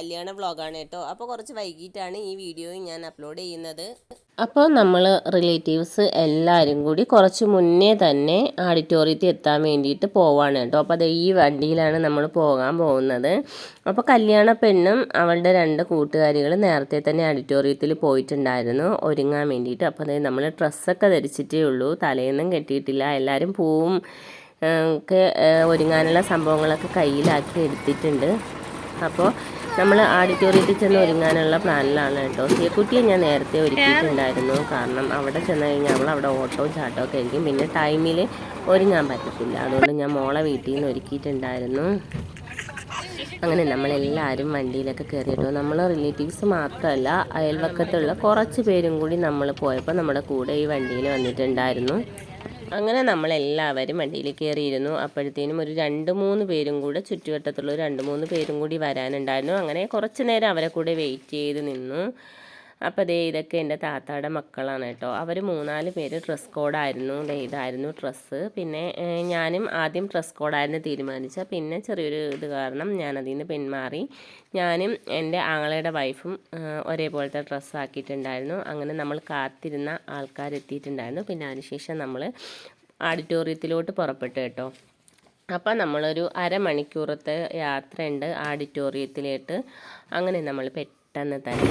കല്യാണ വ്ളോഗാണ് കേട്ടോ. അപ്പോൾ കുറച്ച് വൈകിട്ടാണ് ഈ വീഡിയോ ഞാൻ അപ്ലോഡ് ചെയ്യുന്നത്. അപ്പോൾ നമ്മൾ റിലേറ്റീവ്സ് എല്ലാവരും കൂടി കുറച്ച് മുന്നേ തന്നെ ഓഡിറ്റോറിയത്തിൽ എത്താൻ വേണ്ടിയിട്ട് പോവാണ് കേട്ടോ. അപ്പോൾ അത് ഈ വണ്ടിയിലാണ് നമ്മൾ പോകാൻ പോകുന്നത്. അപ്പോൾ കല്യാണ പെണ്ണും അവളുടെ രണ്ട് കൂട്ടുകാരികൾ നേരത്തെ തന്നെ ഓഡിറ്റോറിയത്തിൽ പോയിട്ടുണ്ടായിരുന്നു. ഒരുങ്ങാൻ വേണ്ടിയിട്ട്. അപ്പോൾ അതായത് നമ്മൾ ഡ്രസ്സൊക്കെ ധരിച്ചിട്ടേ ഉള്ളൂ. തലേന്നും കെട്ടിയിട്ടില്ല. എല്ലാവരും പൂവും ഒക്കെ ഒരുങ്ങാനുള്ള സംഭവങ്ങളൊക്കെ കയ്യിലാക്കി എടുത്തിട്ടുണ്ട്. അപ്പോൾ നമ്മൾ ആഡിറ്റോറിയത്തിൽ ചെന്ന് ഒരുങ്ങാനുള്ള പ്ലാനിലാണ് കേട്ടോ. സിയക്കുട്ടിയെ ഞാൻ നേരത്തെ ഒരുക്കിയിട്ടുണ്ടായിരുന്നു. കാരണം അവിടെ ചെന്ന് കഴിഞ്ഞാൽ അവൾ അവിടെ ഓട്ടവും ചാട്ടവും ഒക്കെ ആയിരിക്കും. പിന്നെ ടൈമിൽ ഒരുങ്ങാൻ പറ്റത്തില്ല. അതുകൊണ്ട് ഞാൻ മോളെ വീട്ടിൽ നിന്ന് ഒരുക്കിയിട്ടുണ്ടായിരുന്നു. അങ്ങനെ നമ്മളെല്ലാവരും വണ്ടിയിലൊക്കെ കയറിയിട്ടോ. നമ്മൾ റിലേറ്റീവ്സ് മാത്രമല്ല അയൽവക്കത്തുള്ള കുറച്ച് പേരും കൂടി നമ്മൾ പോയപ്പോൾ നമ്മുടെ കൂടെ ഈ വണ്ടിയിൽ വന്നിട്ടുണ്ടായിരുന്നു. അങ്ങനെ നമ്മളെല്ലാവരും വണ്ടിയിൽ കയറിയിരുന്നു. അപ്പോഴത്തേനും ഒരു രണ്ട് മൂന്ന് പേരും കൂടെ ചുറ്റുവട്ടത്തുള്ള രണ്ട് മൂന്ന് പേരും കൂടി വരാനുണ്ടായിരുന്നു. അങ്ങനെ കുറച്ച് നേരം അവരെ കൂടെ വെയിറ്റ് ചെയ്ത് നിന്നു. അപ്പോൾ ദേ ഇതൊക്കെ എന്റെ താത്താടെ മക്കളാണ് കേട്ടോ. അവർ മൂന്നാൽ പേര് ഡ്രസ് കോഡായിരുന്നു ദേ ഇതായിരുന്നു ഡ്രസ്സ് പിന്നെ ഞാനും ആദ്യം ഡ്രസ് കോഡായിരുന്നു തീരുമാനിച്ച പിന്നെ ചെറിയൊരു ഇത് കാരണം ഞാനതിൽ നിന്ന് പിന്മാറി. ഞാനും എന്റെ ആങ്ങളയുടെ വൈഫും ഒരേപോലത്തെ ഡ്രസ്സ് ആക്കിയിട്ടുണ്ടായിരുന്നു. അങ്ങനെ നമ്മൾ കാത്തിരുന്ന ആൾക്കാരെത്തിയിട്ടുണ്ടായിരുന്നു പിന്നെ അതിനുശേഷം നമ്മൾ ഓഡിറ്റോറിയത്തിലോട്ട് പുറപ്പെട്ടു കേട്ടോ. അപ്പം നമ്മളൊരു അരമണിക്കൂറത്തെ യാത്രയുണ്ട് ആഡിറ്റോറിയത്തിലേട്ട് അങ്ങനെ നമ്മൾ പെട്ടെന്ന് തന്നെ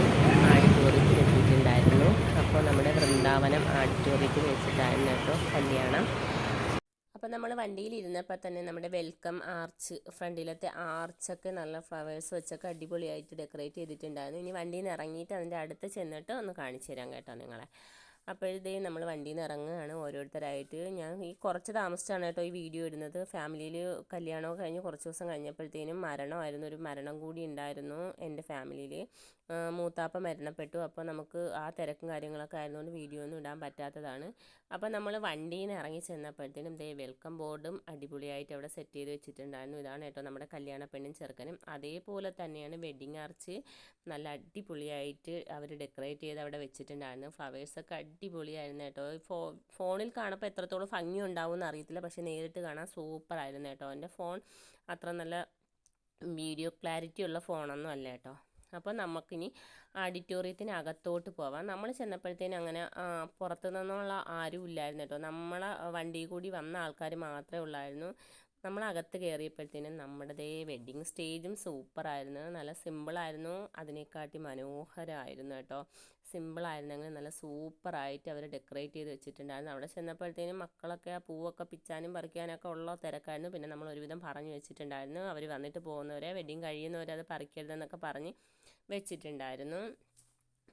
ആഡിറ്റോറിയത്തിൽ എത്തിയിട്ടുണ്ടായിരുന്നു അപ്പോൾ നമ്മുടെ വൃന്ദാവനം ആഡിറ്റോറിയത്തിൽ വെച്ചിട്ടായിരുന്നു കേട്ടോ കല്യാണം. അപ്പോൾ നമ്മൾ വണ്ടിയിൽ ഇരുന്നപ്പോൾ തന്നെ നമ്മുടെ വെൽക്കം ആർച്ച് ഫ്രണ്ടിലത്തെ ആർച്ചൊക്കെ നല്ല ഫ്ലവേഴ്സ് വെച്ചൊക്കെ അടിപൊളിയായിട്ട് ഡെക്കറേറ്റ് ചെയ്തിട്ടുണ്ടായിരുന്നു. ഇനി വണ്ടിയിൽ നിന്ന് ഇറങ്ങിയിട്ട് അതിന്റെ അടുത്ത് ചെന്നിട്ട് ഒന്ന് കാണിച്ചു തരാം കേട്ടോ നിങ്ങളെ. അപ്പോഴത്തേ നമ്മൾ വണ്ടിയിൽ നിന്ന് ഇറങ്ങുകയാണ്. ഓരോരുത്തരായിട്ട് ഞാൻ ഈ കുറച്ച് താമസിച്ചാണ് കേട്ടോ ഈ വീഡിയോ ഇടുന്നത്. ഫാമിലിയിൽ കല്യാണമൊക്കെ കഴിഞ്ഞ് കുറച്ച് ദിവസം കഴിഞ്ഞപ്പോഴത്തേനും മരണമായിരുന്നു. ഒരു മരണം കൂടി ഉണ്ടായിരുന്നു എന്റെ ഫാമിലിയിൽ. മൂത്താപ്പ മരണപ്പെട്ടു. അപ്പോൾ നമുക്ക് ആ തിരക്കും കാര്യങ്ങളൊക്കെ ആയതുകൊണ്ട് വീഡിയോ ഒന്നും ഇടാൻ പറ്റാത്തതാണ്. അപ്പോൾ നമ്മൾ വണ്ടിയിൽ നിന്ന് ഇറങ്ങി ചെന്നപ്പോഴത്തേനും ദേ വെൽക്കം ബോർഡും അടിപൊളിയായിട്ട് അവിടെ സെറ്റ് ചെയ്ത് വെച്ചിട്ടുണ്ടായിരുന്നു. ഇതാണ് കേട്ടോ നമ്മുടെ കല്യാണ പെണ്ണും ചെറുക്കനും. അതേപോലെ തന്നെയാണ് വെഡിങ് ആർച്ച് നല്ല അടിപൊളിയായിട്ട് അവർ ഡെക്കറേറ്റ് ചെയ്ത് അവിടെ വെച്ചിട്ടുണ്ടായിരുന്നു. ഫ്ലവേഴ്സൊക്കെ അടിപൊളിയായിരുന്നു കേട്ടോ. ഫോ ഫോണിൽ കാണുമ്പോൾ എത്രത്തോളം ഭംഗി ഉണ്ടാവും എന്ന് അറിയത്തില്ല. പക്ഷേ നേരിട്ട് കാണാൻ സൂപ്പർ ആയിരുന്നു കേട്ടോ. എന്റെ ഫോൺ അത്ര നല്ല വീഡിയോ ക്ലാരിറ്റി ഉള്ള ഫോണൊന്നും അല്ല കേട്ടോ. അപ്പോൾ നമുക്കിനി ഓഡിറ്റോറിയത്തിന് അകത്തോട്ട് പോവാം. നമ്മൾ ചെന്നപ്പോഴത്തേനും അങ്ങനെ പുറത്തു നിന്നുള്ള ആരും ഇല്ലായിരുന്നു കേട്ടോ. നമ്മളെ വണ്ടിയിൽ കൂടി വന്ന ആൾക്കാർ മാത്രമേ ഉള്ളായിരുന്നു. നമ്മൾ അകത്ത് കയറിയപ്പോഴത്തേനും നമ്മുടെ ദേ വെഡ്ഡിങ് സ്റ്റേജും സൂപ്പറായിരുന്നു നല്ല സിമ്പിളായിരുന്നു അതിനെക്കാട്ടി മനോഹരമായിരുന്നു കേട്ടോ. സിമ്പിളായിരുന്നെങ്കിൽ നല്ല സൂപ്പറായിട്ട് അവർ ഡെക്കറേറ്റ് ചെയ്ത് വെച്ചിട്ടുണ്ടായിരുന്നു. അവിടെ ചെന്നപ്പോഴത്തേനും മക്കളൊക്കെ ആ പൂവൊക്കെ പിച്ചാനും പറിക്കാനൊക്കെ ഉള്ള തിരക്കായിരുന്നു. പിന്നെ നമ്മൾ ഒരുവിധം പറഞ്ഞു വെച്ചിട്ടുണ്ടായിരുന്നു. അവർ വന്നിട്ട് പോകുന്നവരെ വെഡ്ഡിങ് കഴിയുന്നവരെ അത് പറിക്കരുതെന്നൊക്കെ പറഞ്ഞ് വെച്ചിട്ടുണ്ടായിരുന്നു.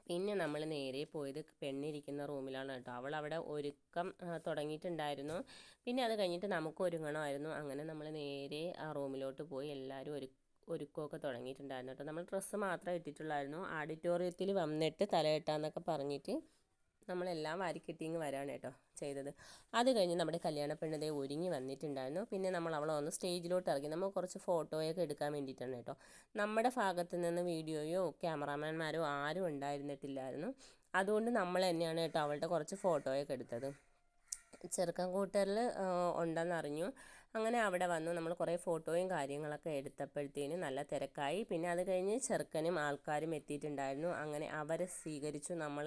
പിന്നെ നമ്മൾ നേരെ പോയത് പെണ്ണിരിക്കുന്ന റൂമിലാണ് കേട്ടോ. അവൾ അവിടെ ഒരുക്കം തുടങ്ങിയിട്ടുണ്ടായിരുന്നു. പിന്നെ അത് കഴിഞ്ഞിട്ട് നമുക്ക് ഒരുങ്ങണമായിരുന്നു. അങ്ങനെ നമ്മൾ നേരെ ആ റൂമിലോട്ട് പോയി എല്ലാവരും ഒരു ഒരുക്കമൊക്കെ തുടങ്ങിയിട്ടുണ്ടായിരുന്നു കേട്ടോ. നമ്മൾ ഡ്രസ്സ് മാത്രമേ ഇട്ടിട്ടുള്ളായിരുന്നു. ഓഡിറ്റോറിയത്തിൽ വന്നിട്ട് തലയിട്ടാന്നൊക്കെ പറഞ്ഞിട്ട് നമ്മളെല്ലാം വാരിക്കെട്ടിങ് വരാണ് കേട്ടോ ചെയ്തത്. അത് കഴിഞ്ഞ് നമ്മുടെ കല്യാണ പെണ്ണതേ ഒരുങ്ങി വന്നിട്ടുണ്ടായിരുന്നു. പിന്നെ നമ്മൾ അവളെ ഒന്ന് സ്റ്റേജിലോട്ട് ഇറങ്ങി നമ്മൾ കുറച്ച് ഫോട്ടോയൊക്കെ എടുക്കാൻ വേണ്ടിയിട്ടാണ് കേട്ടോ. നമ്മുടെ ഭാഗത്ത് നിന്ന് വീഡിയോയോ ക്യാമറാമാൻമാരോ ആരും ഉണ്ടായിരുന്നിട്ടില്ലായിരുന്നു. അതുകൊണ്ട് നമ്മൾ തന്നെയാണ് കേട്ടോ അവളുടെ കുറച്ച് ഫോട്ടോയൊക്കെ എടുത്തത്. ചെറുക്കൻ കൂട്ടറിൽ ഉണ്ടെന്നറിഞ്ഞു. അങ്ങനെ അവിടെ വന്നു നമ്മൾ കുറേ ഫോട്ടോയും കാര്യങ്ങളൊക്കെ എടുത്തപ്പോഴത്തേനും നല്ല തിരക്കായി. പിന്നെ അത് കഴിഞ്ഞ് ചെറുക്കനും ആൾക്കാരും എത്തിയിട്ടുണ്ടായിരുന്നു. അങ്ങനെ അവരെ സ്വീകരിച്ചു നമ്മൾ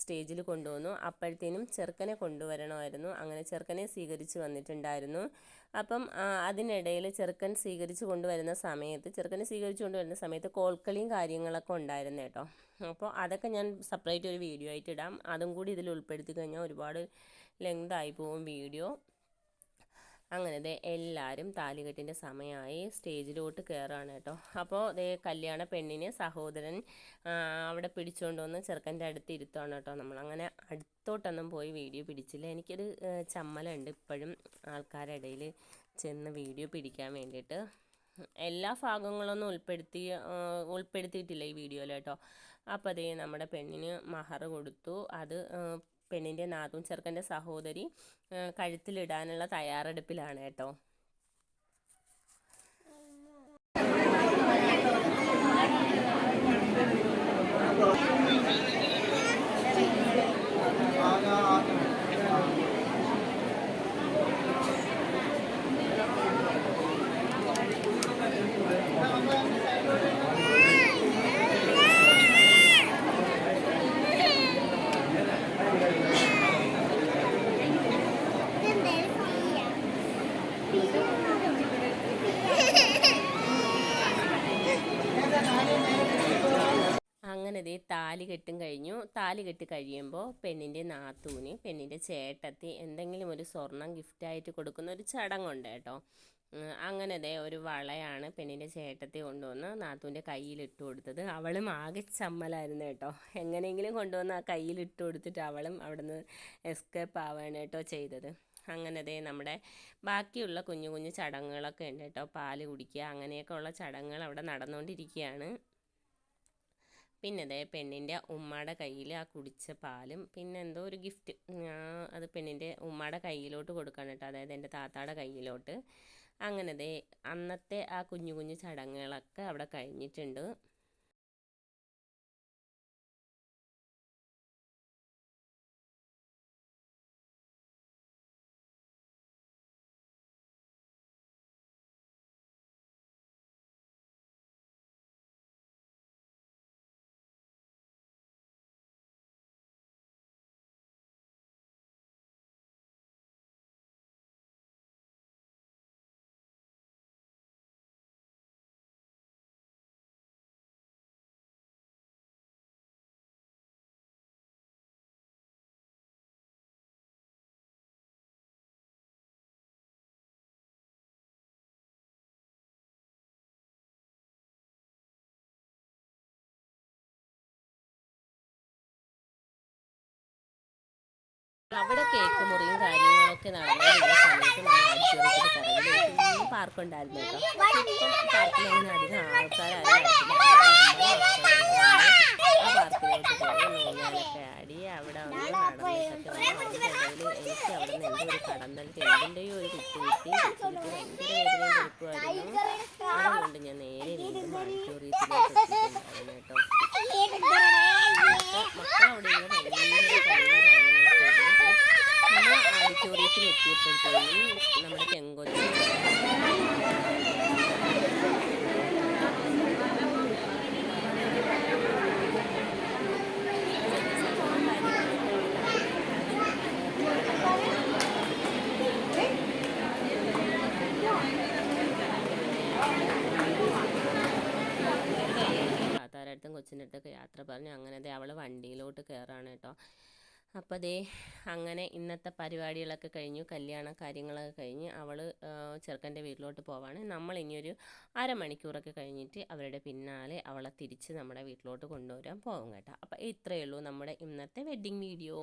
സ്റ്റേജിൽ കൊണ്ടുവന്നു. അപ്പോഴത്തേനും ചെറുക്കനെ കൊണ്ടുവരണമായിരുന്നു. അങ്ങനെ ചെറുക്കനെ സ്വീകരിച്ച് വന്നിട്ടുണ്ടായിരുന്നു. അപ്പം അതിനിടയിൽ ചെറുക്കൻ സ്വീകരിച്ച് കൊണ്ടുവരുന്ന സമയത്ത് ചെറുക്കനെ സ്വീകരിച്ച് കൊണ്ടുവരുന്ന സമയത്ത് കോൽക്കളിയും കാര്യങ്ങളൊക്കെ ഉണ്ടായിരുന്നു കേട്ടോ. അപ്പോൾ അതൊക്കെ ഞാൻ സെപ്പറേറ്റ് ഒരു വീഡിയോ ആയിട്ട് ഇടാം. അതും കൂടി ഇതിൽ ഉൾപ്പെടുത്തി കഴിഞ്ഞാൽ ഒരുപാട് ലെങ്ത് ആയി പോകും വീഡിയോ അങ്ങനെ ദേ എല്ലാവരും താലികെട്ടിന്റെ സമയമായി സ്റ്റേജിലോട്ട് കയറുകയാണ് കേട്ടോ. അപ്പോൾ ദേ കല്യാണ പെണ്ണിനെ സഹോദരൻ അവിടെ പിടിച്ചുകൊണ്ട് വന്ന് ചെറുക്കന്റെ അടുത്ത് ഇരുത്താണ് കേട്ടോ നമ്മൾ. അങ്ങനെ അടുത്തോട്ടൊന്നും പോയി വീഡിയോ പിടിച്ചില്ല. എനിക്കൊരു ചമ്മലുണ്ട് ഇപ്പോഴും ആൾക്കാരുടെ ഇടയിൽ ചെന്ന് വീഡിയോ പിടിക്കാൻ വേണ്ടിയിട്ട്. എല്ലാ ഭാഗങ്ങളൊന്നും ഉൾപ്പെടുത്തി ഉൾപ്പെടുത്തിയിട്ടില്ല ഈ വീഡിയോയിൽ കേട്ടോ. അപ്പോൾ അതേ നമ്മുടെ പെണ്ണിന് മഹർ കൊടുത്തു. അത് പെണ്ണിന്റെ നാത്തും ചെറുക്കന്റെ സഹോദരി കഴുത്തിലിടാനുള്ള തയ്യാറെടുപ്പിലാണ് കേട്ടോ. ഇതേ താലി കെട്ടും കഴിഞ്ഞു. താലി കെട്ടി കഴിയുമ്പോൾ പെണ്ണിന്റെ നാത്തൂന് പെണ്ണിന്റെ ചേട്ടത്തി എന്തെങ്കിലും ഒരു സ്വർണം ഗിഫ്റ്റായിട്ട് കൊടുക്കുന്ന ഒരു ചടങ്ങുണ്ട് കേട്ടോ. അങ്ങനെ ദേ ഒരു വളയാണ് പെണ്ണിന്റെ ചേട്ടത്തി കൊണ്ടുവന്ന് നാത്തൂന്റെ കയ്യിലിട്ട് കൊടുത്തത്. അവളും ആകെ ചമ്മലായിരുന്നു കേട്ടോ. എങ്ങനെയെങ്കിലും കൊണ്ടുവന്ന് ആ കയ്യിലിട്ട് കൊടുത്തിട്ട് അവളും അവിടുന്ന് എസ്കേപ്പ് ആവാണ് കേട്ടോ ചെയ്തത്. അങ്ങനെ ദേ നമ്മുടെ ബാക്കിയുള്ള കുഞ്ഞു കുഞ്ഞു ചടങ്ങുകളൊക്കെ ഉണ്ട് കേട്ടോ. പാൽ കുടിക്കുക അങ്ങനെയൊക്കെ ഉള്ള ചടങ്ങുകൾ അവിടെ നടന്നുകൊണ്ടിരിക്കുകയാണ്. പിന്നെ അതേ പെണ്ണിന്റെ ഉമ്മയുടെ കയ്യിൽ ആ കുടിച്ച പാലും പിന്നെ എന്തോ ഒരു ഗിഫ്റ്റ് അത് പെണ്ണിന്റെ ഉമ്മയുടെ കയ്യിലോട്ട് കൊടുക്കണം കേട്ടോ. അതായത് എന്റെ താത്താടെ കയ്യിലോട്ട്. അങ്ങനെ ദേ അന്നത്തെ ആ കുഞ്ഞു കുഞ്ഞു ചടങ്ങുകളൊക്കെ അവിടെ കഴിഞ്ഞിട്ടുണ്ട്. അവിടെ കേക്ക് മുറിയും കാര്യങ്ങളൊക്കെ നടന്നു പാർക്കുണ്ടായിരുന്നു കേട്ടോ. അവിടെ അവിടെ ഞാൻ അവിടെ കളിയും കാര്യങ്ങളൊക്കെ ആയിരുന്നു നമ്മൾ ഓഡിറ്റോറിയത്തിൽ എത്തിയപ്പോഴത്തേക്കും നമ്മുടെ പെങ്കൊച്ച് താത്താരുടെ കൊച്ചിന്റെ അടുത്തൊക്കെ യാത്ര പറഞ്ഞു. അങ്ങനെ ദേ അവൾ വണ്ടിയിലോട്ട് കയറാണ് കേട്ടോ. അപ്പോൾ അതേ അങ്ങനെ ഇന്നത്തെ പരിപാടികളൊക്കെ കഴിഞ്ഞു കല്യാണ കാര്യങ്ങളൊക്കെ കഴിഞ്ഞ് അവൾ ചെറുക്കന്റെ വീട്ടിലോട്ട് പോവാണ്. നമ്മൾ ഇനിയൊരു അരമണിക്കൂറൊക്കെ കഴിഞ്ഞിട്ട് അവരുടെ പിന്നാലെ അവളെ തിരിച്ച് നമ്മുടെ വീട്ടിലോട്ട് കൊണ്ടുവരാൻ പോകും കേട്ടോ. അപ്പോൾ ഇത്രയേ ഉള്ളൂ നമ്മുടെ ഇന്നത്തെ വെഡ്ഡിങ് വീഡിയോ.